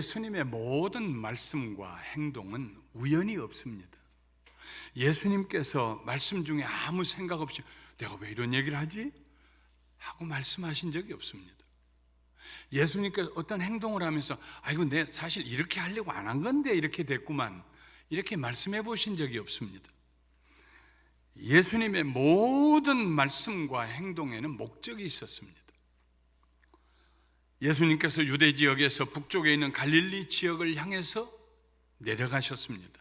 예수님의 모든 말씀과 행동은 우연이 없습니다. 예수님께서 말씀 중에 아무 생각 없이 내가 왜 이런 얘기를 하지? 하고 말씀하신 적이 없습니다. 예수님께서 어떤 행동을 하면서 아이고 내 사실 이렇게 하려고 안 한 건데 이렇게 됐구만 이렇게 말씀해 보신 적이 없습니다. 예수님의 모든 말씀과 행동에는 목적이 있었습니다. 예수님께서 유대 지역에서 북쪽에 있는 갈릴리 지역을 향해서 내려가셨습니다.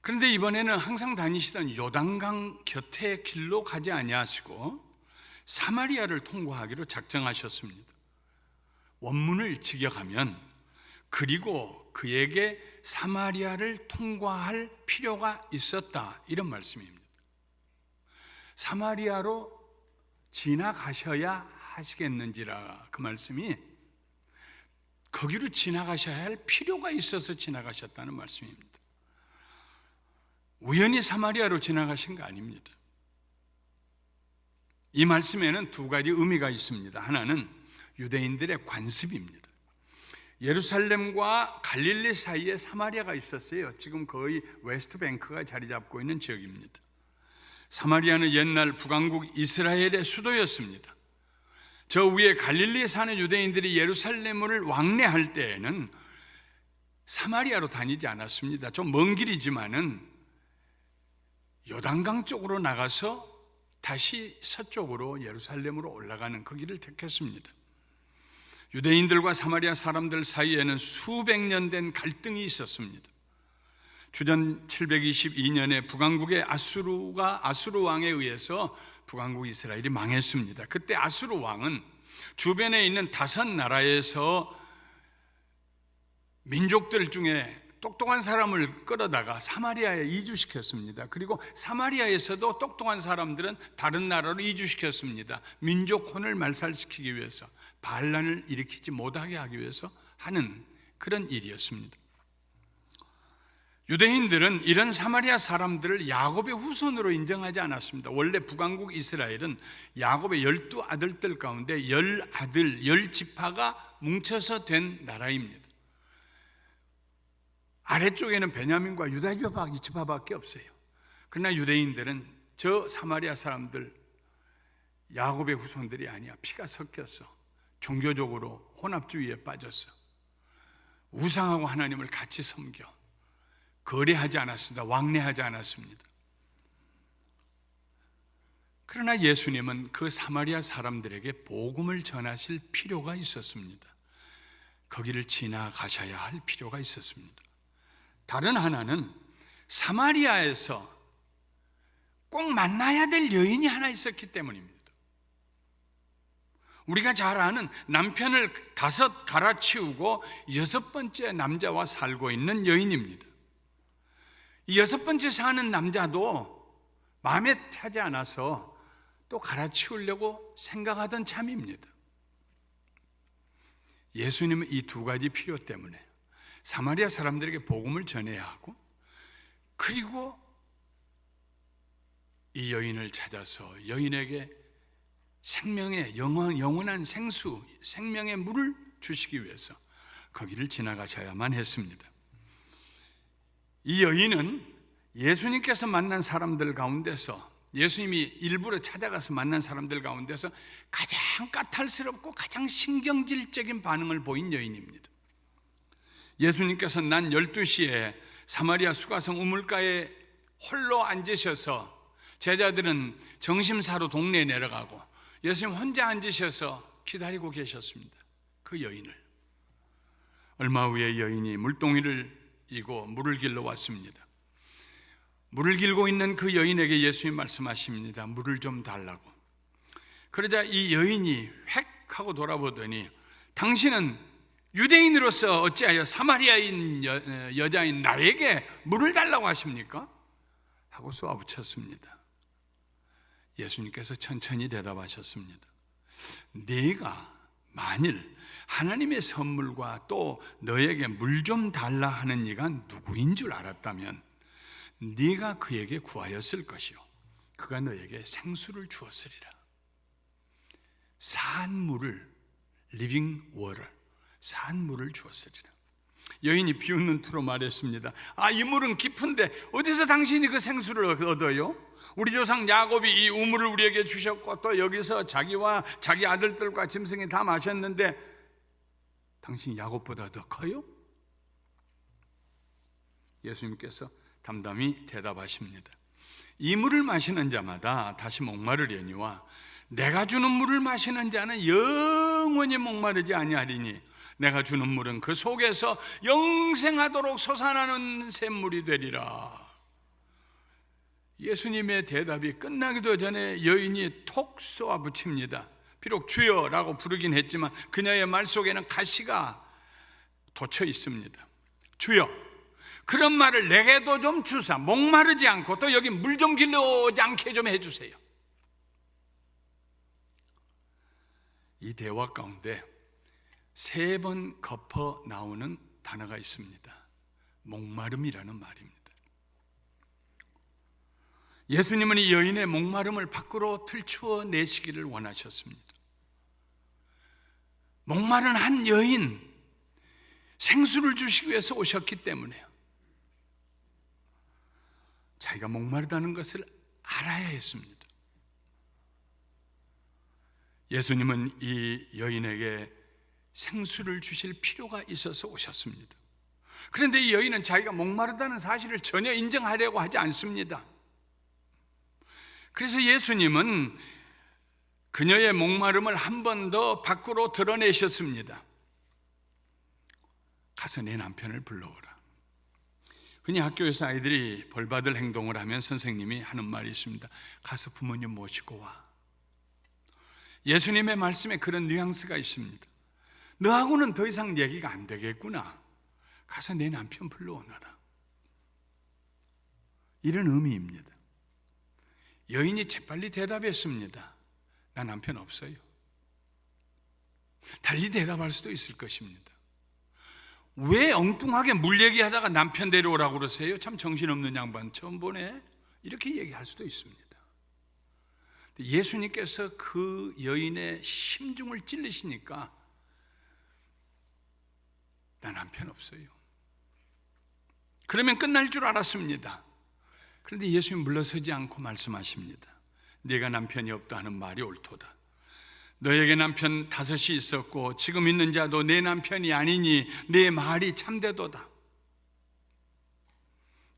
그런데 이번에는 항상 다니시던 요단강 곁의 길로 가지 아니하시고 사마리아를 통과하기로 작정하셨습니다. 원문을 직역하면 그리고 그에게 사마리아를 통과할 필요가 있었다 이런 말씀입니다. 사마리아로 지나가셔야 하시겠는지라 그 말씀이 거기로 지나가셔야 할 필요가 있어서 지나가셨다는 말씀입니다. 우연히 사마리아로 지나가신 거 아닙니다. 이 말씀에는 두 가지 의미가 있습니다. 하나는 유대인들의 관습입니다. 예루살렘과 갈릴리 사이에 사마리아가 있었어요. 지금 거의 웨스트 뱅크가 자리 잡고 있는 지역입니다. 사마리아는 옛날 북왕국 이스라엘의 수도였습니다. 저 위에 갈릴리에 사는 유대인들이 예루살렘을 왕래할 때에는 사마리아로 다니지 않았습니다. 좀 먼 길이지만은 요단강 쪽으로 나가서 다시 서쪽으로 예루살렘으로 올라가는 그 길을 택했습니다. 유대인들과 사마리아 사람들 사이에는 수백 년 된 갈등이 있었습니다. 주전 722년에 북왕국의 아수르가 아수르 왕에 의해서 북왕국 이스라엘이 망했습니다. 그때 아수르 왕은 주변에 있는 다섯 나라에서 민족들 중에 똑똑한 사람을 끌어다가 사마리아에 이주시켰습니다. 그리고 사마리아에서도 똑똑한 사람들은 다른 나라로 이주시켰습니다. 민족 혼을 말살시키기 위해서 반란을 일으키지 못하게 하기 위해서 하는 그런 일이었습니다. 유대인들은 이런 사마리아 사람들을 야곱의 후손으로 인정하지 않았습니다. 원래 북왕국 이스라엘은 야곱의 열두 아들들 가운데 열 아들, 열 지파가 뭉쳐서 된 나라입니다. 아래쪽에는 베냐민과 유다 지파밖에 없어요. 그러나 유대인들은 저 사마리아 사람들 야곱의 후손들이 아니야. 피가 섞여서 종교적으로 혼합주의에 빠졌어. 우상하고 하나님을 같이 섬겨. 거래하지 않았습니다. 왕래하지 않았습니다. 그러나 예수님은 그 사마리아 사람들에게 복음을 전하실 필요가 있었습니다. 거기를 지나가셔야 할 필요가 있었습니다. 다른 하나는 사마리아에서 꼭 만나야 될 여인이 하나 있었기 때문입니다. 우리가 잘 아는 남편을 다섯 갈아치우고 여섯 번째 남자와 살고 있는 여인입니다. 이 여섯 번째 사는 남자도 마음에 차지 않아서 또 갈아치우려고 생각하던 참입니다. 예수님은 이 두 가지 필요 때문에 사마리아 사람들에게 복음을 전해야 하고 그리고 이 여인을 찾아서 여인에게 생명의 영원, 영원한 생수, 생명의 물을 주시기 위해서 거기를 지나가셔야만 했습니다. 이 여인은 예수님께서 만난 사람들 가운데서 예수님이 일부러 찾아가서 만난 사람들 가운데서 가장 까탈스럽고 가장 신경질적인 반응을 보인 여인입니다. 예수님께서 난 12시에 사마리아 수가성 우물가에 홀로 앉으셔서 제자들은 정심사로 동네에 내려가고 예수님 혼자 앉으셔서 기다리고 계셨습니다. 그 여인을. 얼마 후에 여인이 물동이를 이고 물을 길러 왔습니다. 물을 길고 있는 그 여인에게 예수님 말씀하십니다. 물을 좀 달라고. 그러자 이 여인이 획 하고 돌아보더니 당신은 유대인으로서 어찌하여 사마리아인 여, 여자인 나에게 물을 달라고 하십니까? 하고 쏘아붙였습니다. 예수님께서 천천히 대답하셨습니다. 네가 만일 하나님의 선물과 또 너에게 물 좀 달라 하는 이가 누구인 줄 알았다면 네가 그에게 구하였을 것이요 그가 너에게 생수를 주었으리라. 산물을 리빙 워를 산물을 주었으리라. 여인이 비웃는 투로 말했습니다. 아, 이 물은 깊은데 어디서 당신이 그 생수를 얻어요? 우리 조상 야곱이 이 우물을 우리에게 주셨고 또 여기서 자기와 자기 아들들과 짐승이 다 마셨는데 당신이 야곱보다 더 커요? 예수님께서 담담히 대답하십니다. 이 물을 마시는 자마다 다시 목마르려니와 내가 주는 물을 마시는 자는 영원히 목마르지 아니하리니 내가 주는 물은 그 속에서 영생하도록 솟아나는 샘물이 되리라. 예수님의 대답이 끝나기도 전에 여인이 톡 쏘아 붙입니다. 비록 주여라고 부르긴 했지만 그녀의 말 속에는 가시가 돋쳐 있습니다. 주여, 그런 말을 내게도 좀 주사 목마르지 않고 또 여기 물 좀 길러오지 않게 좀 해주세요. 이 대화 가운데 세번 덮어 나오는 단어가 있습니다. 목마름이라는 말입니다. 예수님은 이 여인의 목마름을 밖으로 틀추어 내시기를 원하셨습니다. 목마른 한 여인, 생수를 주시기 위해서 오셨기 때문에요. 자기가 목마르다는 것을 알아야 했습니다. 예수님은 이 여인에게 생수를 주실 필요가 있어서 오셨습니다. 그런데 이 여인은 자기가 목마르다는 사실을 전혀 인정하려고 하지 않습니다. 그래서 예수님은 그녀의 목마름을 한 번 더 밖으로 드러내셨습니다. 가서 내 남편을 불러오라. 흔히 학교에서 아이들이 벌받을 행동을 하면 선생님이 하는 말이 있습니다. 가서 부모님 모시고 와. 예수님의 말씀에 그런 뉘앙스가 있습니다. 너하고는 더 이상 얘기가 안 되겠구나. 가서 내 남편 불러오너라. 이런 의미입니다. 여인이 재빨리 대답했습니다. 나 남편 없어요. 달리 대답할 수도 있을 것입니다. 왜 엉뚱하게 물 얘기하다가 남편 데려오라고 그러세요? 참 정신없는 양반 처음 보네. 이렇게 얘기할 수도 있습니다. 예수님께서 그 여인의 심중을 찔리시니까 나 남편 없어요. 그러면 끝날 줄 알았습니다. 그런데 예수님 물러서지 않고 말씀하십니다. 네가 남편이 없다 하는 말이 옳도다. 너에게 남편 다섯이 있었고 지금 있는 자도 내 남편이 아니니 내 말이 참되도다.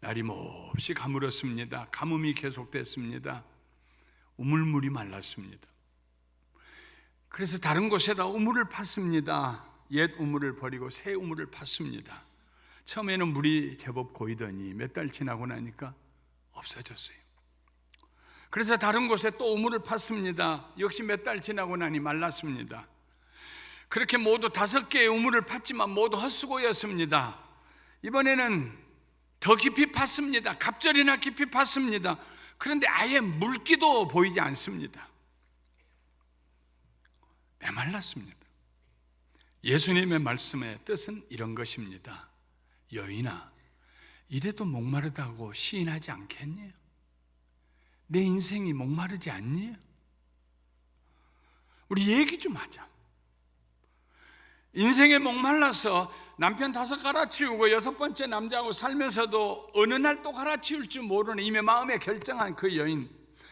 날이 몹시 가물었습니다. 가뭄이 계속됐습니다. 우물물이 말랐습니다. 그래서 다른 곳에다 우물을 팠습니다. 옛 우물을 버리고 새 우물을 팠습니다. 처음에는 물이 제법 고이더니 몇 달 지나고 나니까 없어졌어요. 그래서 다른 곳에 또 우물을 팠습니다. 역시 몇 달 지나고 나니 말랐습니다. 그렇게 모두 다섯 개의 우물을 팠지만 모두 헛수고였습니다. 이번에는 더 깊이 팠습니다. 갑절이나 깊이 팠습니다. 그런데 아예 물기도 보이지 않습니다. 메말랐습니다. 예수님의 말씀의 뜻은 이런 것입니다. 여인아, 이래도 목마르다고 시인하지 않겠니? 내 인생이 목마르지 않니? 우리 얘기 좀 하자. 인생에 목말라서 남편 다섯 갈아치우고 여섯 번째 남자하고 살면서도 어느 날 또 갈아치울 줄 모르는 이미 마음에 결정한 그 여인.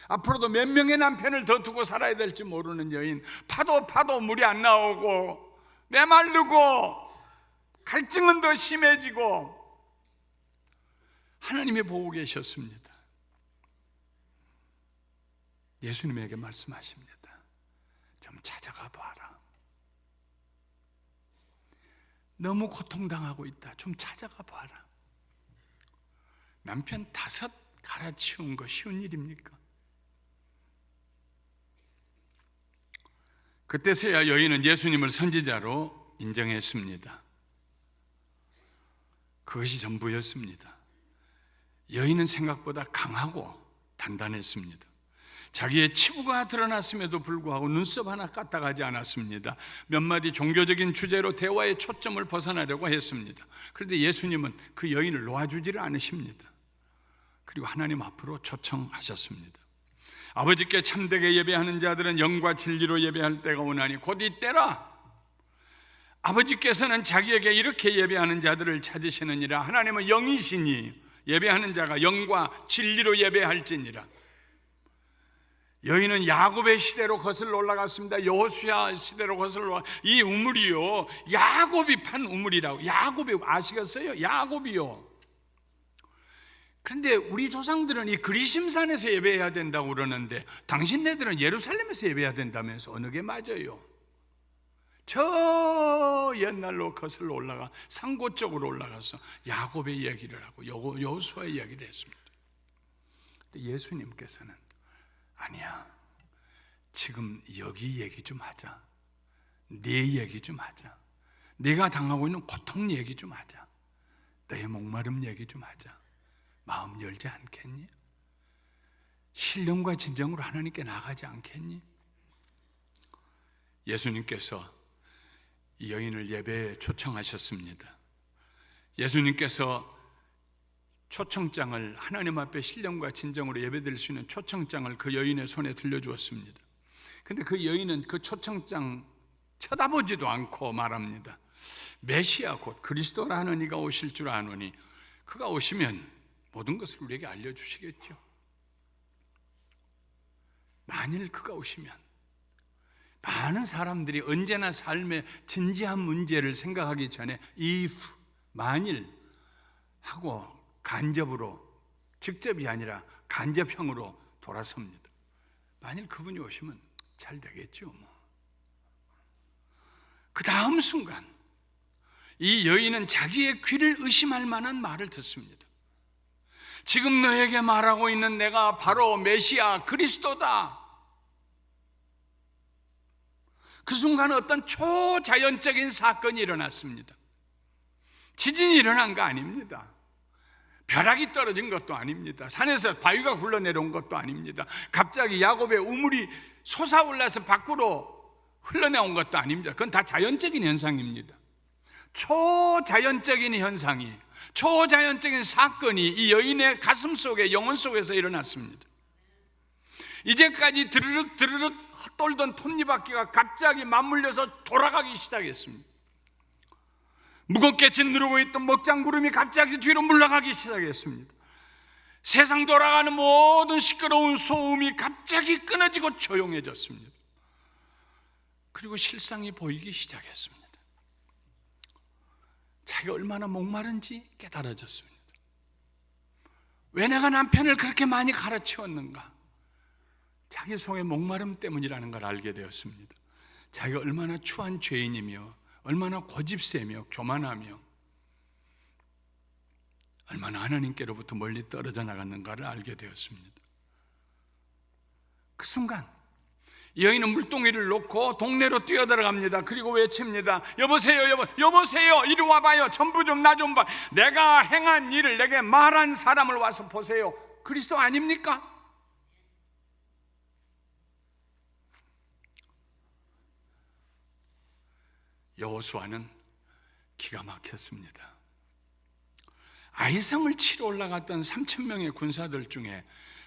앞으로도 몇 명의 남편을 더 두고 살아야 될지 모르는 여인. 파도 파도 물이 안 나오고 메마르고 갈증은 더 심해지고 하나님이 보고 계셨습니다. 예수님에게 말씀하십니다. 좀 찾아가 봐라. 너무 고통당하고 있다. 좀 찾아가 봐라. 남편 다섯 갈아치운 거 쉬운 일입니까? 그때서야 여인은 예수님을 선지자로 인정했습니다. 그것이 전부였습니다. 여인은 생각보다 강하고 단단했습니다. 자기의 치부가 드러났음에도 불구하고 눈썹 하나 까딱하지 않았습니다. 몇 마디 종교적인 주제로 대화의 초점을 벗어나려고 했습니다. 그런데 예수님은 그 여인을 놓아주지를 않으십니다. 그리고 하나님 앞으로 초청하셨습니다. 아버지께 참되게 예배하는 자들은 영과 진리로 예배할 때가 오나니 곧 이때라. 아버지께서는 자기에게 이렇게 예배하는 자들을 찾으시느니라. 하나님은 영이시니 예배하는 자가 영과 진리로 예배할지니라. 여인은 야곱의 시대로 거슬러 올라갔습니다. 여호수아 시대로 거슬러. 이 우물이요, 야곱이 판 우물이라고. 야곱이 아시겠어요? 야곱이요. 그런데 우리 조상들은 이 그리심산에서 예배해야 된다고 그러는데 당신네들은 예루살렘에서 예배해야 된다면서 어느 게 맞아요? 저 옛날로 거슬러 올라가 상고 쪽으로 올라가서 야곱의 얘기를 하고 여- 여호수아의 얘기를 했습니다. 예수님께서는 아니야. 지금 여기 얘기 좀 하자. 네 얘기 좀 하자. 네가 당하고 있는 고통 얘기 좀 하자. 너의 목마름 얘기 좀 하자. 마음 열지 않겠니? 신령과 진정으로 하나님께 나가지 않겠니? 예수님께서 이 여인을 예배에 초청하셨습니다. 예수님께서 초청장을 하나님 앞에 신령과 진정으로 예배드릴 수 있는 초청장을 그 여인의 손에 들려주었습니다. 근데 그 여인은 그 초청장 쳐다보지도 않고 말합니다. 메시아 곧 그리스도라는 이가 오실 줄 아노니 그가 오시면 모든 것을 우리에게 알려주시겠죠. 만일 그가 오시면 많은 사람들이 언제나 삶의 진지한 문제를 생각하기 전에 if 만일 하고 간접으로 직접이 아니라 간접형으로 돌아섭니다. 만일 그분이 오시면 잘 되겠죠. 뭐. 그 다음 순간 이 여인은 자기의 귀를 의심할 만한 말을 듣습니다. 지금 너에게 말하고 있는 내가 바로 메시아 그리스도다. 그 순간 어떤 초자연적인 사건이 일어났습니다. 지진이 일어난 거 아닙니다. 벼락이 떨어진 것도 아닙니다. 산에서 바위가 굴러내려온 것도 아닙니다. 갑자기 야곱의 우물이 솟아올라서 밖으로 흘러나온 것도 아닙니다. 그건 다 자연적인 현상입니다. 초자연적인 현상이, 초자연적인 사건이 이 여인의 가슴 속에, 영혼 속에서 일어났습니다. 이제까지 드르륵 드르륵 떨던 톱니바퀴가 갑자기 맞물려서 돌아가기 시작했습니다. 무겁게 짓누르고 있던 먹장구름이 갑자기 뒤로 물러가기 시작했습니다. 세상 돌아가는 모든 시끄러운 소음이 갑자기 끊어지고 조용해졌습니다. 그리고 실상이 보이기 시작했습니다. 자기가 얼마나 목마른지 깨달아졌습니다. 왜 내가 남편을 그렇게 많이 가르치웠는가? 자기 속의 목마름 때문이라는 걸 알게 되었습니다. 자기가 얼마나 추한 죄인이며 얼마나 고집세며 교만하며 얼마나 하나님께로부터 멀리 떨어져 나갔는가를 알게 되었습니다. 그 순간 여인은 물동이를 놓고 동네로 뛰어들어갑니다. 그리고 외칩니다. 여보세요, 여보, 여보세요. 이리 와봐요. 전부 좀 나 좀 봐. 내가 행한 일을 내게 말한 사람을 와서 보세요. 그리스도 아닙니까? 여호수아는 기가 막혔습니다. 아이성을 치러 올라갔던 3천 명의 군사들 중에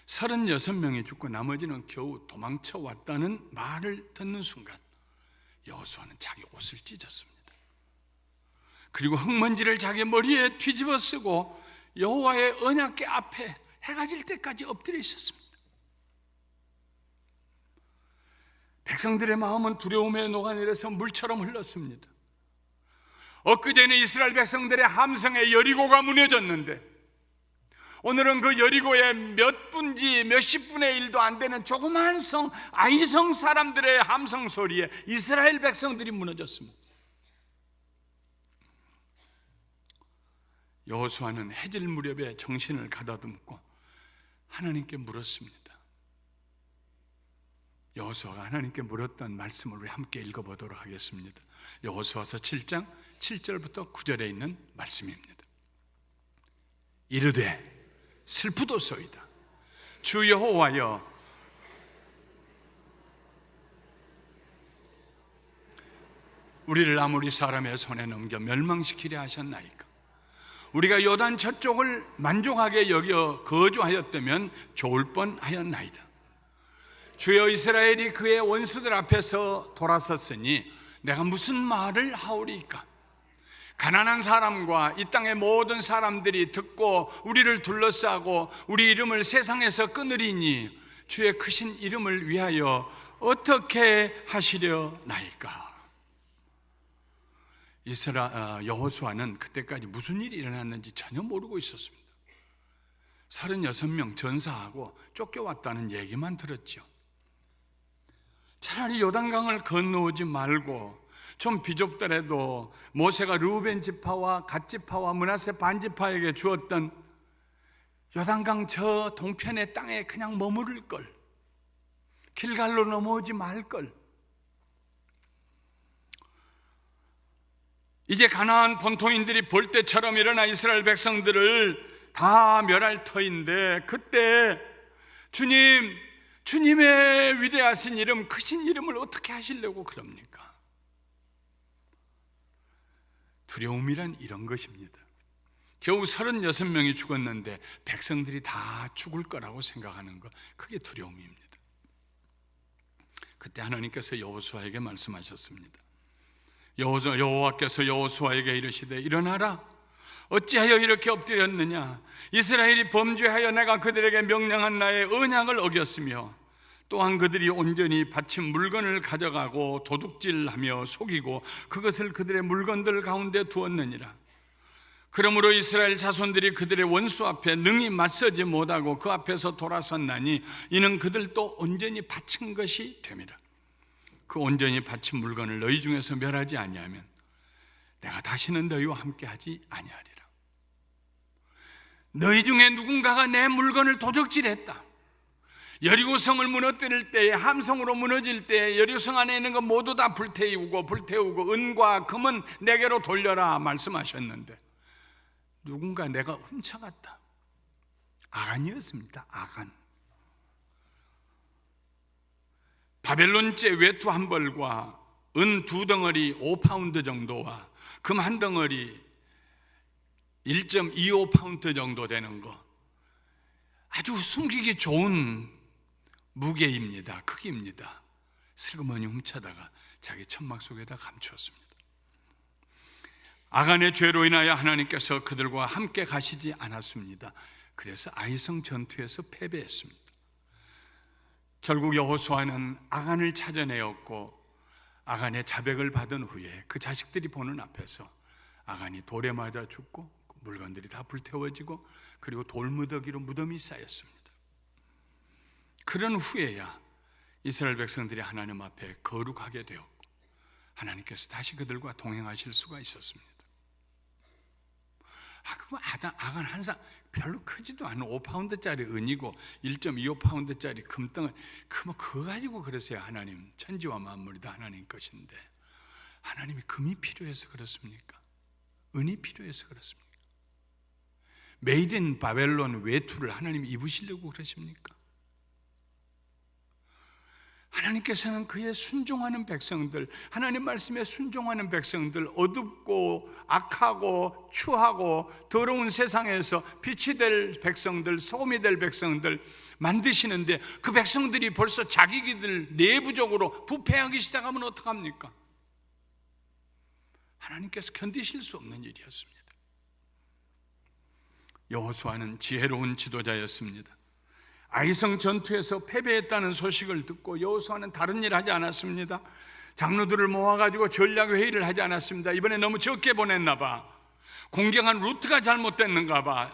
36명이 죽고 나머지는 겨우 도망쳐 왔다는 말을 듣는 순간 여호수아는 자기 옷을 찢었습니다. 그리고 흙먼지를 자기 머리에 뒤집어 쓰고 여호와의 언약궤 앞에 해가 질 때까지 엎드려 있었습니다. 백성들의 마음은 두려움에 녹아내려서 물처럼 흘렀습니다. 엊그제는 이스라엘 백성들의 함성에 여리고가 무너졌는데 오늘은 그 여리고의 몇 분지 몇십 분의 일도 안 되는 조그마한 성 아이성 사람들의 함성 소리에 이스라엘 백성들이 무너졌습니다. 여호수아는 해질 무렵에 정신을 가다듬고 하나님께 물었습니다. 여호수아가 하나님께 물었던 말씀을 우리 함께 읽어보도록 하겠습니다. 여호수아서 7장 7절부터 9절에 있는 말씀입니다. 이르되 슬프도소이다. 주 여호와여 우리를 아무리 사람의 손에 넘겨 멸망시키려 하셨나이까. 우리가 요단 저쪽을 만족하게 여겨 거주하였다면 좋을 뻔하였나이다. 주여 이스라엘이 그의 원수들 앞에서 돌아섰으니 내가 무슨 말을 하오리까? 가난한 사람과 이 땅의 모든 사람들이 듣고 우리를 둘러싸고 우리 이름을 세상에서 끊으리니 주의 크신 이름을 위하여 어떻게 하시려 나이까? 이스라 어, 여호수아는 그때까지 무슨 일이 일어났는지 전혀 모르고 있었습니다. 36명 전사하고 쫓겨왔다는 얘기만 들었죠. 차라리 요단강을 건너오지 말고 좀 비좁더라도 모세가 루벤 지파와 갓 지파와 문하세 반 지파에게 주었던 요단강 저 동편의 땅에 그냥 머무를 걸. 길갈로 넘어오지 말 걸. 이제 가나안 본토인들이 볼 때처럼 일어나 이스라엘 백성들을 다 멸할 터인데 그때 주님 주님의 위대하신 이름 크신 이름을 어떻게 하시려고 그럽니까? 두려움이란 이런 것입니다. 겨우 36명이 죽었는데 백성들이 다 죽을 거라고 생각하는 것 그게 두려움입니다. 그때 하나님께서 여호수아에게 말씀하셨습니다. 여호수- 여호와께서 여호수아에게 이르시되 일어나라 어찌하여 이렇게 엎드렸느냐? 이스라엘이 범죄하여 내가 그들에게 명령한 나의 언약을 어겼으며 또한 그들이 온전히 바친 물건을 가져가고 도둑질하며 속이고 그것을 그들의 물건들 가운데 두었느니라. 그러므로 이스라엘 자손들이 그들의 원수 앞에 능히 맞서지 못하고 그 앞에서 돌아섰나니 이는 그들도 온전히 바친 것이 됨이라. 그 온전히 바친 물건을 너희 중에서 멸하지 아니하면 내가 다시는 너희와 함께 하지 아니하리라. 너희 중에 누군가가 내 물건을 도적질했다. 여리고성을 무너뜨릴 때에 함성으로 무너질 때에 여리고성 안에 있는 것 모두 다 불태우고 불태우고 은과 금은 내게로 돌려라 말씀하셨는데 누군가 내가 훔쳐갔다. 아간이었습니다. 아간. 바벨론제 외투 한 벌과 은 두 덩어리 5파운드 정도와 금 한 덩어리 1.25파운드 정도 되는 거 아주 숨기기 좋은 무게입니다. 크기입니다. 슬그머니 훔쳐다가 자기 천막 속에다 감추었습니다. 아간의 죄로 인하여 하나님께서 그들과 함께 가시지 않았습니다. 그래서 아이성 전투에서 패배했습니다. 결국 여호수아는 아간을 찾아내었고 아간의 자백을 받은 후에 그 자식들이 보는 앞에서 아간이 돌에 맞아 죽고 물건들이 다 불태워지고 그리고 돌무더기로 무덤이 쌓였습니다. 그런 후에야 이스라엘 백성들이 하나님 앞에 거룩하게 되었고 하나님께서 다시 그들과 동행하실 수가 있었습니다. 아, 그거 아단, 아간 한 상, 별로 크지도 않은 5파운드짜리 은이고 1.25파운드짜리 금덩을 그뭐 그거 가지고 그러세요 하나님 천지와 만물이 다 하나님 것인데 하나님이 금이 필요해서 그렇습니까? 은이 필요해서 그렇습니까? 메이드 인 바벨론 외투를 하나님이 입으시려고 그러십니까? 하나님께서는 그의 순종하는 백성들, 하나님 말씀에 순종하는 백성들, 어둡고 악하고 추하고 더러운 세상에서 빛이 될 백성들, 소음이 될 백성들 만드시는데 그 백성들이 벌써 자기들 내부적으로 부패하기 시작하면 어떡합니까? 하나님께서 견디실 수 없는 일이었습니다. 여호수아는 지혜로운 지도자였습니다. 아이성 전투에서 패배했다는 소식을 듣고 여호수아는 다른 일 하지 않았습니다. 장로들을 모아가지고 전략 회의를 하지 않았습니다. 이번에 너무 적게 보냈나 봐. 공격한 루트가 잘못됐는가 봐.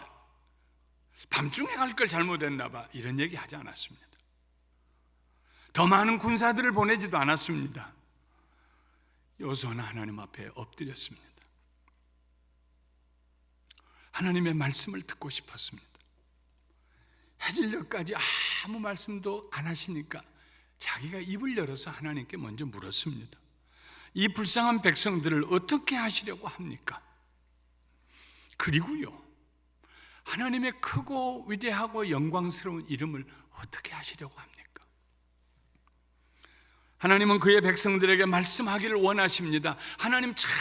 밤중에 갈 걸 잘못했나 봐. 이런 얘기 하지 않았습니다. 더 많은 군사들을 보내지도 않았습니다. 여호수아는 하나님 앞에 엎드렸습니다. 하나님의 말씀을 듣고 싶었습니다. 해질녘까지 아무 말씀도 안 하시니까 자기가 입을 열어서 하나님께 먼저 물었습니다. 이 불쌍한 백성들을 어떻게 하시려고 합니까? 그리고요, 하나님의 크고 위대하고 영광스러운 이름을 어떻게 하시려고 합니까? 하나님은 그의 백성들에게 말씀하기를 원하십니다. 하나님 참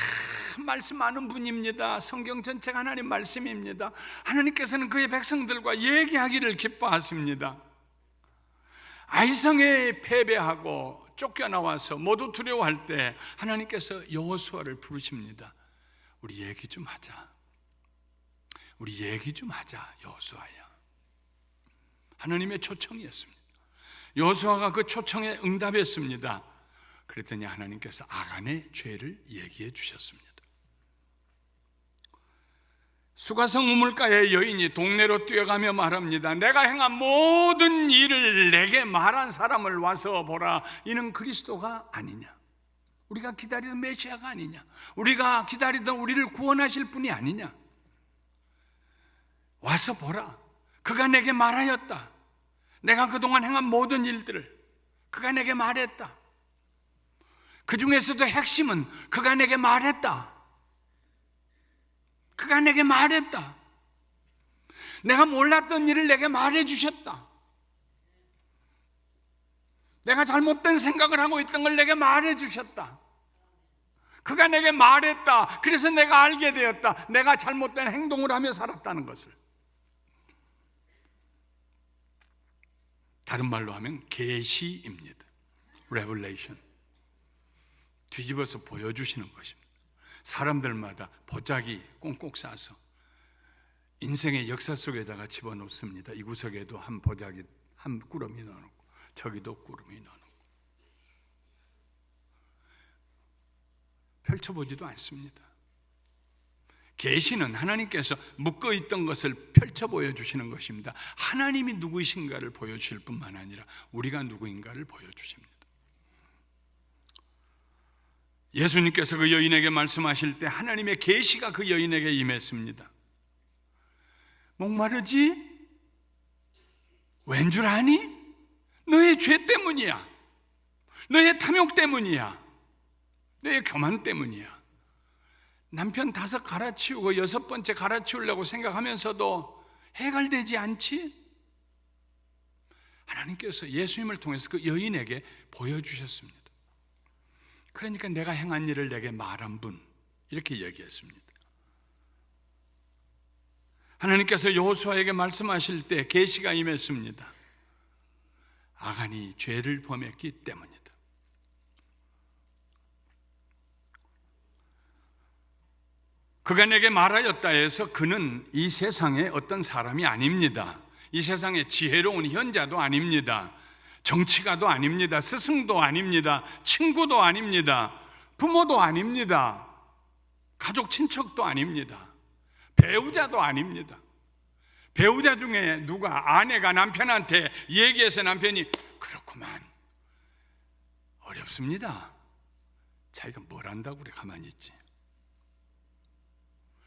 말씀 많은 분입니다. 성경 전체가 하나님 말씀입니다. 하나님께서는 그의 백성들과 얘기하기를 기뻐하십니다. 아이성에 패배하고 쫓겨나와서 모두 두려워할 때 하나님께서 여호수아를 부르십니다. 우리 얘기 좀 하자. 우리 얘기 좀 하자, 여호수아야. 하나님의 초청이었습니다. 여호수아가 그 초청에 응답했습니다. 그랬더니 하나님께서 아간의 죄를 얘기해 주셨습니다. 수가성 우물가의 여인이 동네로 뛰어가며 말합니다. 내가 행한 모든 일을 내게 말한 사람을 와서 보라. 이는 그리스도가 아니냐? 우리가 기다리던 메시아가 아니냐? 우리가 기다리던 우리를 구원하실 분이 아니냐? 와서 보라. 그가 내게 말하였다. 내가 그동안 행한 모든 일들을 그가 내게 말했다. 그 중에서도 핵심은 그가 내게 말했다. 그가 내게 말했다. 내가 몰랐던 일을 내게 말해 주셨다. 내가 잘못된 생각을 하고 있던 걸 내게 말해 주셨다. 그가 내게 말했다. 그래서 내가 알게 되었다. 내가 잘못된 행동을 하며 살았다는 것을. 다른 말로 하면 계시입니다. Revelation. 뒤집어서 보여주시는 것입니다. 사람들마다 보자기 꽁꽁 싸서 인생의 역사 속에다가 집어넣습니다. 이 구석에도 한 보자기 한 꾸러미 넣어놓고 저기도 꾸러미 넣어놓고 펼쳐보지도 않습니다. 계시는 하나님께서 묶어 있던 것을 펼쳐 보여 주시는 것입니다. 하나님이 누구이신가를 보여 주실 뿐만 아니라 우리가 누구인가를 보여 주십니다. 예수님께서 그 여인에게 말씀하실 때 하나님의 계시가 그 여인에게 임했습니다. 목마르지? 왠 줄 아니? 너의 죄 때문이야. 너의 탐욕 때문이야. 너의 교만 때문이야. 남편 다섯 갈아치우고 여섯 번째 갈아치우려고 생각하면서도 해결되지 않지? 하나님께서 예수님을 통해서 그 여인에게 보여주셨습니다. 그러니까 내가 행한 일을 내게 말한 분 이렇게 얘기했습니다. 하나님께서 여호수아에게 말씀하실 때 계시가 임했습니다. 아간이 죄를 범했기 때문이다. 그가 내게 말하였다 해서 그는 이 세상의 어떤 사람이 아닙니다. 이 세상의 지혜로운 현자도 아닙니다. 정치가도 아닙니다. 스승도 아닙니다. 친구도 아닙니다. 부모도 아닙니다. 가족 친척도 아닙니다. 배우자도 아닙니다. 배우자 중에 누가 아내가 남편한테 얘기해서 남편이 그렇구만 어렵습니다. 자기가 뭘 안다고 그래 가만히 있지.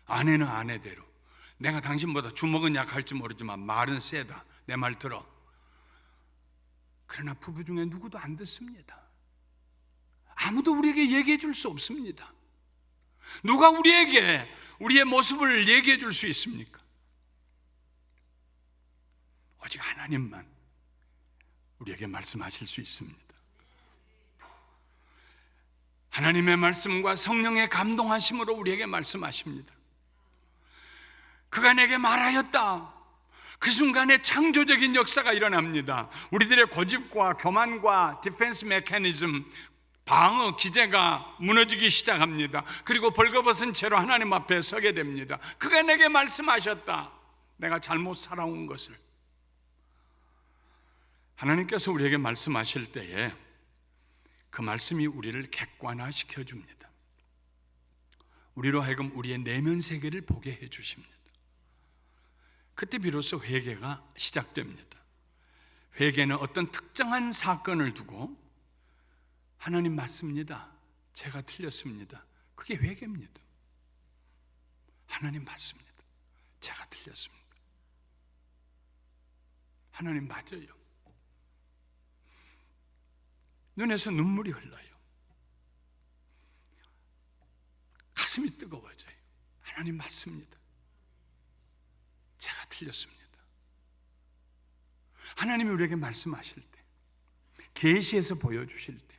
아내는 아내대로 내가 당신보다 주먹은 약할지 모르지만 말은 세다. 내 말 들어. 그러나 부부 중에 누구도 안 듣습니다. 아무도 우리에게 얘기해 줄 수 없습니다. 누가 우리에게 우리의 모습을 얘기해 줄 수 있습니까? 오직 하나님만 우리에게 말씀하실 수 있습니다. 하나님의 말씀과 성령의 감동하심으로 우리에게 말씀하십니다. 그가 내게 말하였다. 그 순간에 창조적인 역사가 일어납니다. 우리들의 고집과 교만과 디펜스 메커니즘, 방어 기제가 무너지기 시작합니다. 그리고 벌거벗은 채로 하나님 앞에 서게 됩니다. 그가 내게 말씀하셨다. 내가 잘못 살아온 것을. 하나님께서 우리에게 말씀하실 때에 그 말씀이 우리를 객관화시켜 줍니다. 우리로 하여금 우리의 내면 세계를 보게 해 주십니다. 그때 비로소 회개가 시작됩니다. 회개는 어떤 특정한 사건을 두고 하나님 맞습니다. 제가 틀렸습니다. 그게 회개입니다. 하나님 맞습니다. 제가 틀렸습니다. 하나님 맞아요. 눈에서 눈물이 흘러요. 가슴이 뜨거워져요. 하나님 맞습니다. 틀렸습니다. 하나님이 우리에게 말씀하실 때, 계시에서 보여주실 때,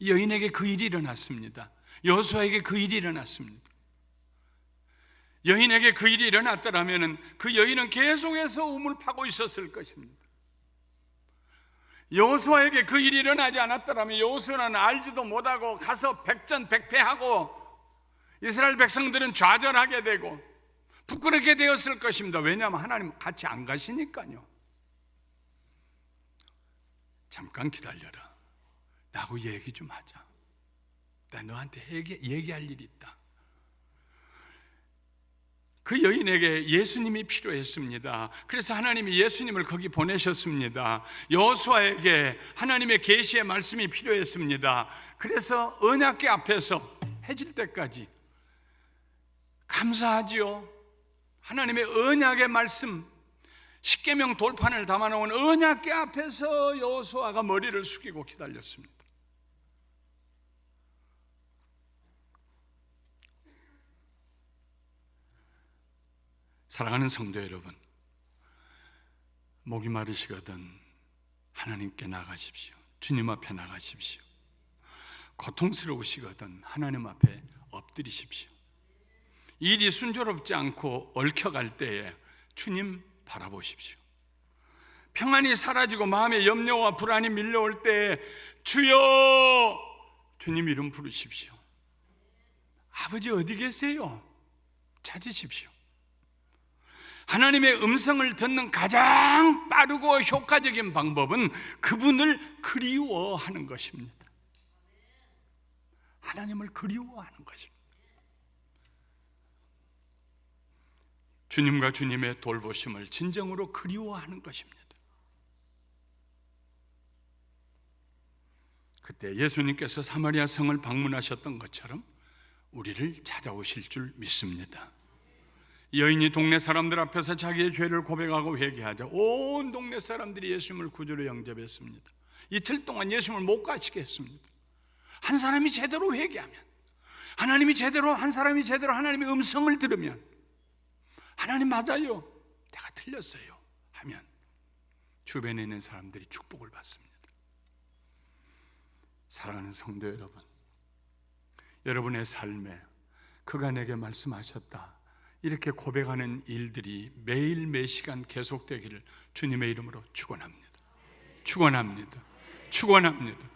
이 여인에게 그 일이 일어났습니다. 여호수아에게 그 일이 일어났습니다. 여인에게 그 일이 일어났더라면 그 여인은 계속해서 우물 파고 있었을 것입니다. 여호수아에게 그 일이 일어나지 않았더라면 여호수아는 알지도 못하고 가서 백전백패하고 이스라엘 백성들은 좌절하게 되고 부끄럽게 되었을 것입니다. 왜냐하면 하나님 같이 안 가시니까요. 잠깐 기다려라. 나하고 얘기 좀 하자. 나 너한테 얘기, 얘기할 일이 있다. 그 여인에게 예수님이 필요했습니다. 그래서 하나님이 예수님을 거기 보내셨습니다. 여호수아에게 하나님의 계시의 말씀이 필요했습니다. 그래서 언약궤 앞에서 해질 때까지 감사하지요. 하나님의 언약의 말씀 십계명 돌판을 담아놓은 언약궤 앞에서 여호수아가 머리를 숙이고 기다렸습니다. 사랑하는 성도 여러분, 목이 마르시거든 하나님께 나가십시오. 주님 앞에 나가십시오. 고통스러우시거든 하나님 앞에 엎드리십시오. 일이 순조롭지 않고 얽혀갈 때에 주님 바라보십시오. 평안이 사라지고 마음의 염려와 불안이 밀려올 때 주여 주님 이름 부르십시오. 아버지 어디 계세요? 찾으십시오. 하나님의 음성을 듣는 가장 빠르고 효과적인 방법은 그분을 그리워하는 것입니다. 하나님을 그리워하는 것입니다. 주님과 주님의 돌보심을 진정으로 그리워하는 것입니다. 그때 예수님께서 사마리아 성을 방문하셨던 것처럼 우리를 찾아오실 줄 믿습니다. 여인이 동네 사람들 앞에서 자기의 죄를 고백하고 회개하자 온 동네 사람들이 예수님을 구주로 영접했습니다. 이틀 동안 예수님을 못 가시게 했습니다. 한 사람이 제대로 회개하면 하나님이 제대로 한 사람이 제대로 하나님의 음성을 들으면 하나님 맞아요. 내가 틀렸어요. 하면 주변에 있는 사람들이 축복을 받습니다. 사랑하는 성도 여러분, 여러분의 삶에 그가 내게 말씀하셨다. 이렇게 고백하는 일들이 매일 매 시간 계속되기를 주님의 이름으로 축원합니다. 축원합니다. 축원합니다.